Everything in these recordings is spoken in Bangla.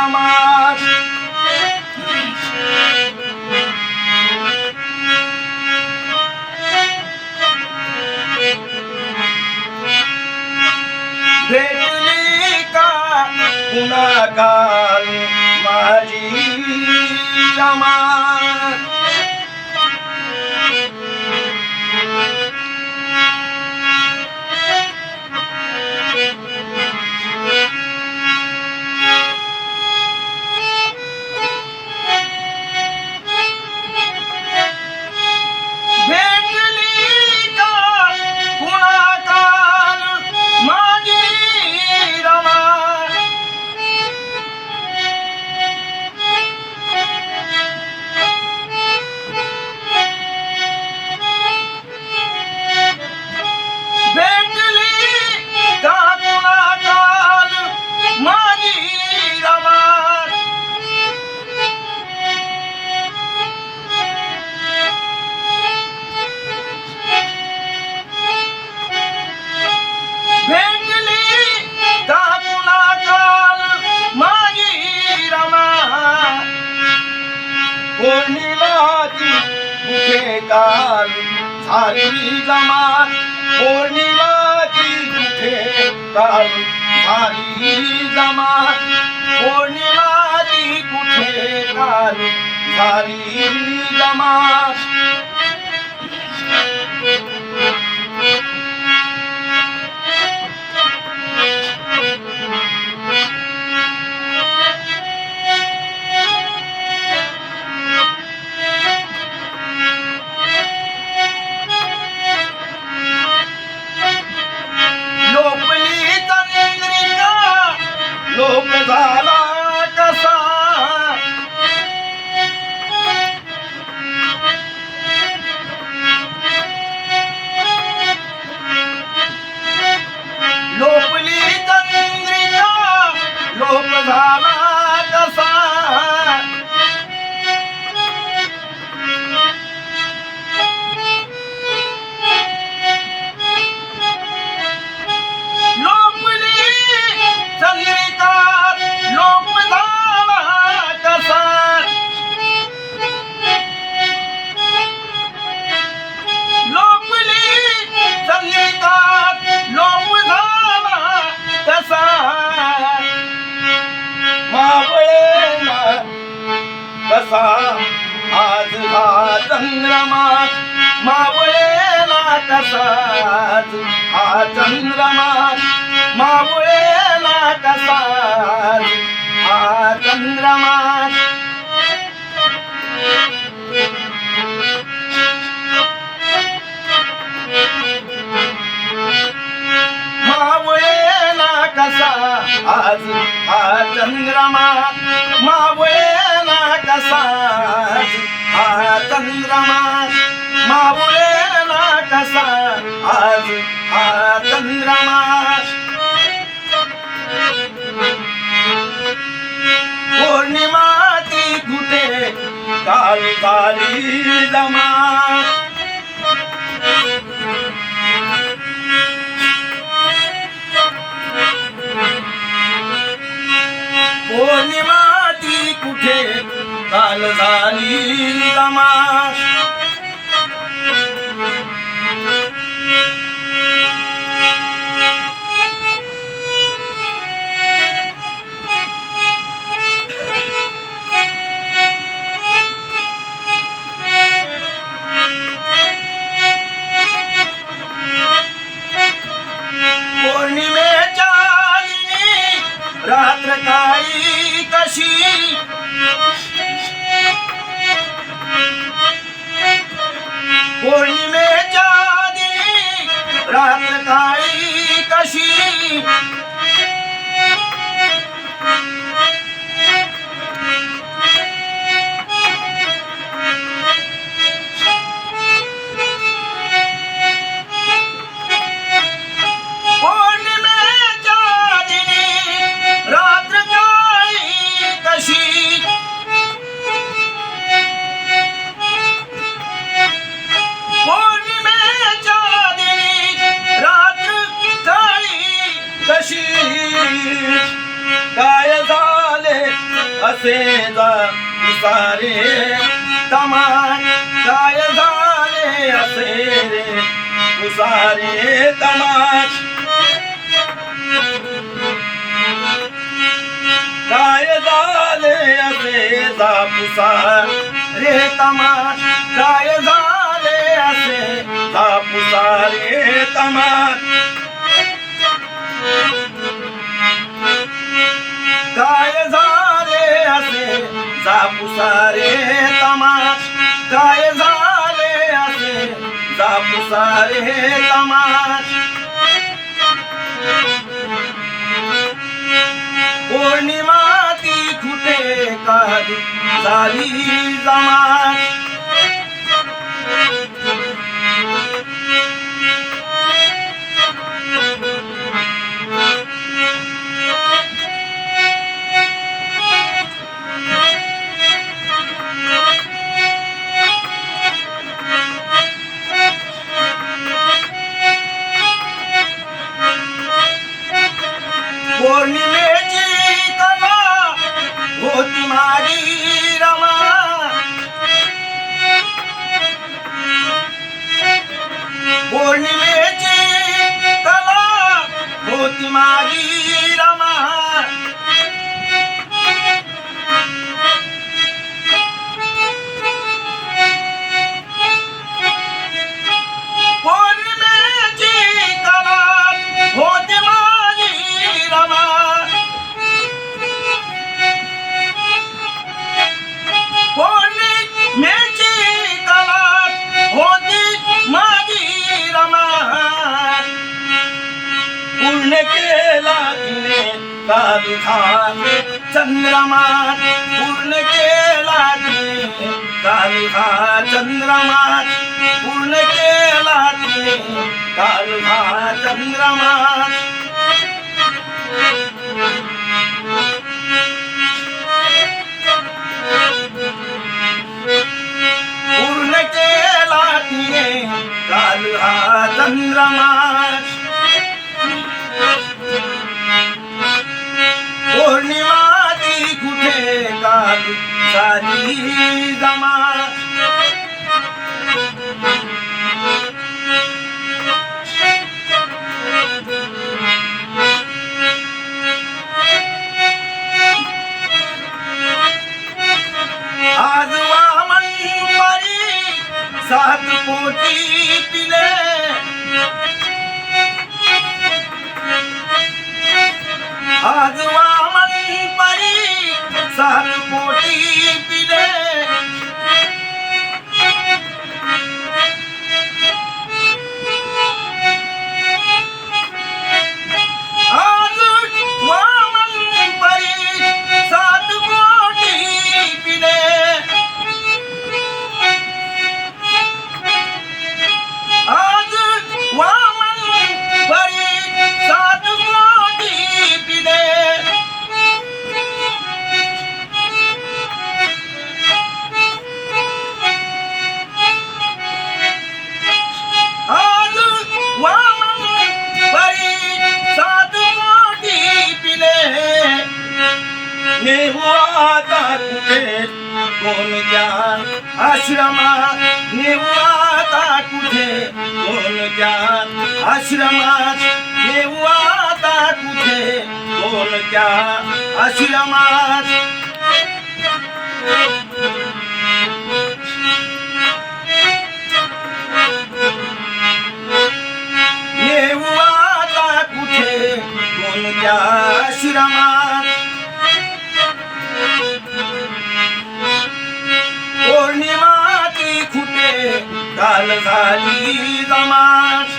আমার। গুণাগার মারি আমার কাল সারি জামার পূর্ণিমা উঠে কাল সারি জামার পূর্ণিমা উঠে কাল সারি জামার असा आज हा चंद्रमा मावळेला कसाच हा चंद्रमा मावळेला कसाच हा चंद्रमा કાલી દમા रांधकी कशी? कोई मेजा रात्र री कशी? काय झाले असे सारे तमान काय झाले असे रे तुसारे तमान काय झाले असे सापुसार रे तमान काय झाले असे सापुसारे तमान जापुसारे तमाश काय झाले असे जापुसारे तमाश। पौर्णिमा ती खुटे काली झाली जमाश। 蚂蚁。का विधान चंद्रमा पूर्ण केला का विधान चंद्रमा पूर्ण केला का विधान चंद्रमा पूर्ण केला चंद्रमा કોણ જ્ઞાન આશ્રમા નેવાતા કુઠે કોણ જ્ઞાન આશ્રમા નેવાતા કુઠે કોણ જ્ઞાન આશ્રમા નેવાતા કુઠે કોણ જ્ઞાન આશ્રમા खुटे काल झाली जमात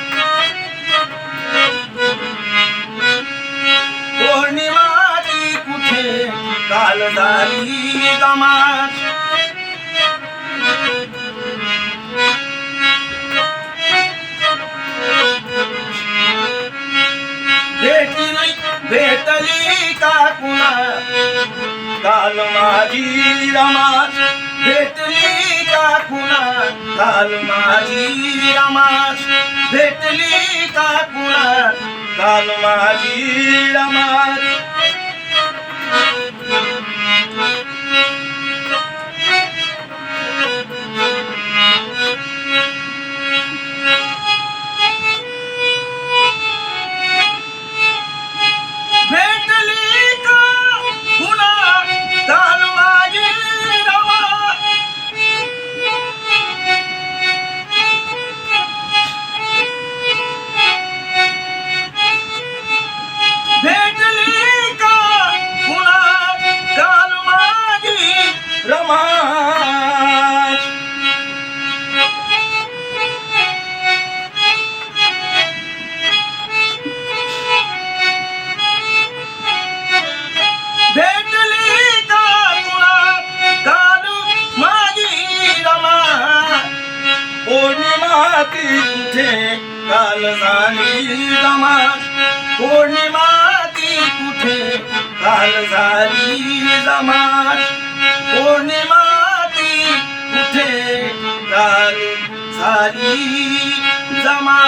पौर्णिमा ती कुठे काल झाली जमात भेटली भेटली का कुणा काल माझी रमात भेटली কাকুনা কাল মাঝির আমার ভেটলি কাকুনা কাল মাঝির আমার ती कुठे काल झाली जमात. पौर्णिमा ती कुठे? काल झाली जमात. पौर्णिमा ती कुठे? काल झाली जमा